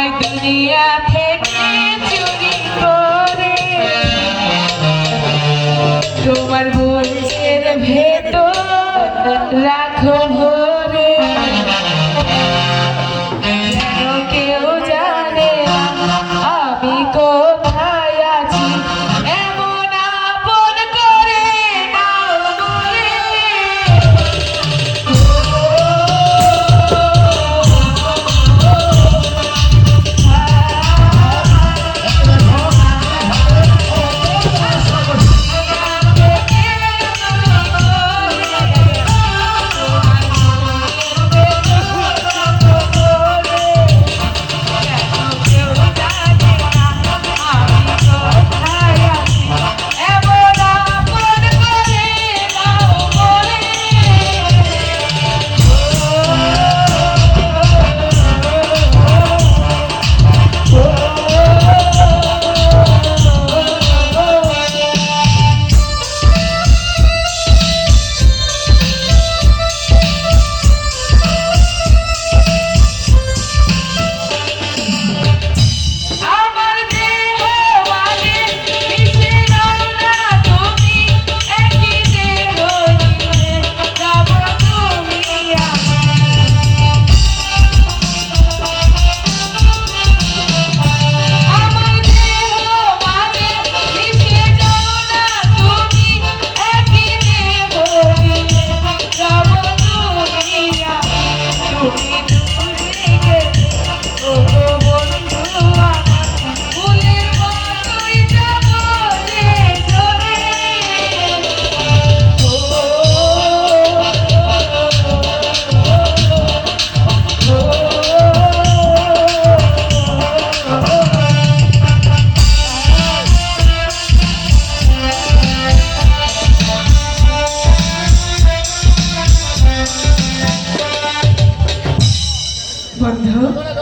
আমায় দুনিয়া থেকে চুরি করে। তোমার বলছেন ভেতর রাখো ভোর স্পর্ধা